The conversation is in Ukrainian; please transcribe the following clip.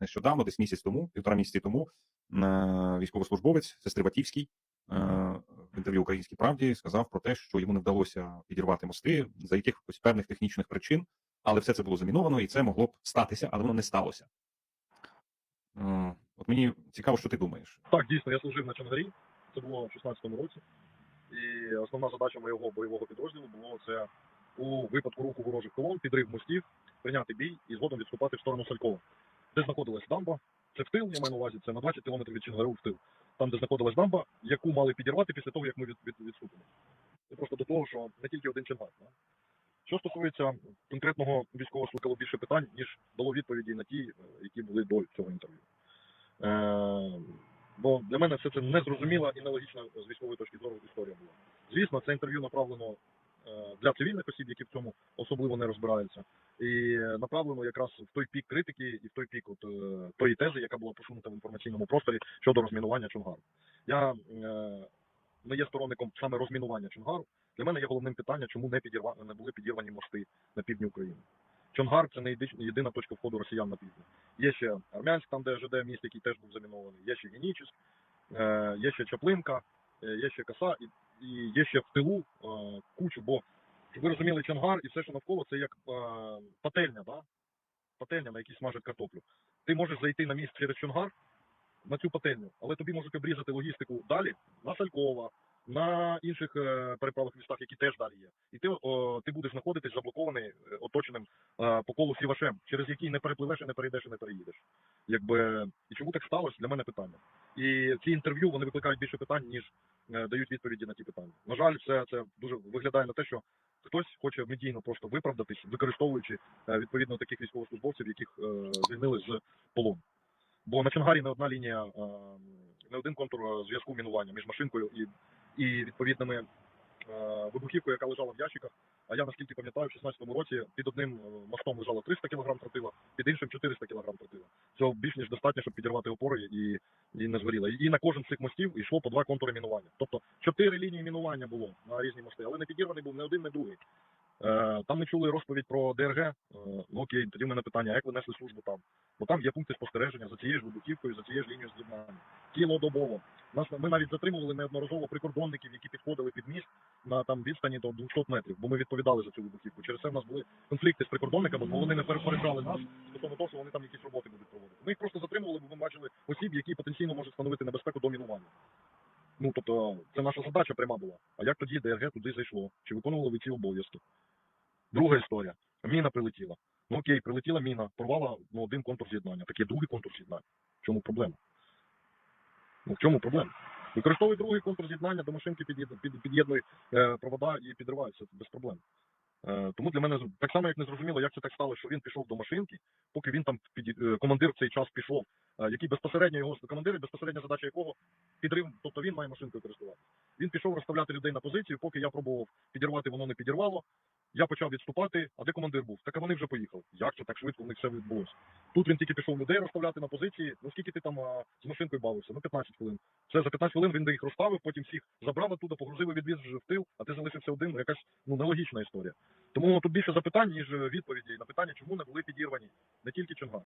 нещодавно, десь місяць тому, півтора місяці тому, е, військовослужбовець Сестрибатівський е, в інтерв'ю Українській правді сказав про те, що йому не вдалося підірвати мости за якихось певних технічних причин, але все це було заміновано, і це могло б статися, але воно не сталося. Е, От мені цікаво, що ти думаєш. Так, дійсно, я служив на Чангарі, це було в 16-му році. І основна задача моєго бойового підрозділу було це у випадку руху ворожих колон, підрив мостів, прийняти бій і згодом відступати в сторону Салькова, де знаходилась дамба. Це в тил, я маю на увазі, це на 20 кілометрів від Чангару в тил. Там, де знаходилась дамба, яку мали підірвати після того, як ми від, від, відступимо. Це просто до того, що не тільки один Чангар. Да? Що стосується конкретного військового слухало більше питань, ніж дало відповіді на ті, е, які були до цього інтерв'ю. Е, бо для мене все це незрозуміла і нелогічна з військової точки зору історія була. Звісно, це інтерв'ю направлено е, для цивільних осіб, які в цьому особливо не розбираються, і направлено якраз в той пік критики і в той пік от, е, тої тези, яка була посунута в інформаційному просторі щодо розмінування Чонгару. Я е, не є сторонником саме розмінування Чонгару. Для мене є головним питання, чому не підірва не були підірвані мости на півдні України. Чонгар це не єдина точка входу росіян на півдні. Є ще Армянськ, там де ЖД міст, який теж був замінований, є ще Генічеськ, е, є ще Чаплинка, є ще Коса, і, є ще в тилу кучу, бо ви розуміли, Чонгар і все, що навколо, це як е, пательня, да? пательня, на якій смажать картоплю. Ти можеш зайти на міст через Чонгар на цю пательню, але тобі можуть обрізати логістику далі на Салькова, на інших е, переправних містах, які теж далі є. І ти, о, ти будеш знаходитись заблокований, е, оточеним е, по колу сівашем, через який не перепливеш, і не перейдеш, і не переїдеш. Якби і чому так сталося? Для мене питання. І ці інтерв'ю вони викликають більше питань, ніж е, дають відповіді на ті питання. На жаль, все це дуже виглядає на те, що хтось хоче медійно просто виправдатись, використовуючи е, відповідно таких військовослужбовців, яких е, звільнили з полону. Бо на Чангарі не одна лінія, е, не один контур зв'язку мінування між машинкою і, і відповідними вибухівкою, яка лежала в ящиках. А я наскільки пам'ятаю, в 16-му році під одним мостом лежало 300 кг тротила, під іншим 400 кг тротила. Цього більш ніж достатньо, щоб підірвати опори і, і не згоріло. І на кожен з цих мостів йшло по два контури мінування. Тобто чотири лінії мінування було на різні мости, але не підірваний був не один, не другий. Е, Там ми чули розповідь про ДРГ. Е, Ну окей, тоді в мене питання, як ви несли службу там? Бо там є пункти спостереження за цією ж вибухівкою, за цією ж лінією з'єднання. Цілодобово. Нас ми навіть затримували неодноразово прикордонників, які підходили під міст на там відстані до 200 метрів, бо ми відповідали за цю вибухівку. Через це в нас були конфлікти з прикордонниками, бо вони не перепереджали нас стосовно того, що вони там якісь роботи будуть проводити. Ми їх просто затримували, бо ми бачили осіб, які потенційно можуть становити небезпеку до мінування. Ну тобто, це наша задача пряма була. А як тоді ДРГ туди зайшло? Чи виконували ви ці обов'язки? Друга історія. Міна прилетіла. Ну окей, прилетіла міна, порвала ну, один контур з'єднання. Так є другий контур з'єднання. В чому проблема? Ну в чому проблема? Використовуй другий контур з'єднання до машинки під'єднуй під, е, провода і підриваються без проблем. Е, тому для мене так само, як не зрозуміло, як це так стало, що він пішов до машинки, поки він там під, е, командир цей час пішов, е, який безпосередньо його командир, безпосередня задача якого підрив, тобто він має машинкою користуватися. Він пішов розставляти людей на позицію, поки я пробував підірвати, воно не підірвало. Я почав відступати, а де командир був? Так а вони вже поїхали. Як це так швидко в них все відбулося? Тут він тільки пішов людей розставляти на позиції. Ну скільки ти там а, з машинкою бавився? Ну 15 хвилин. Все за 15 хвилин він їх розставив, потім всіх забрав оттуда, погрузив і відвіз вже в тил, а ти залишився один. Ну якась ну нелогічна історія. Тому тут більше запитань, ніж відповідей відповіді на питання, чому не були підірвані не тільки Чонгар.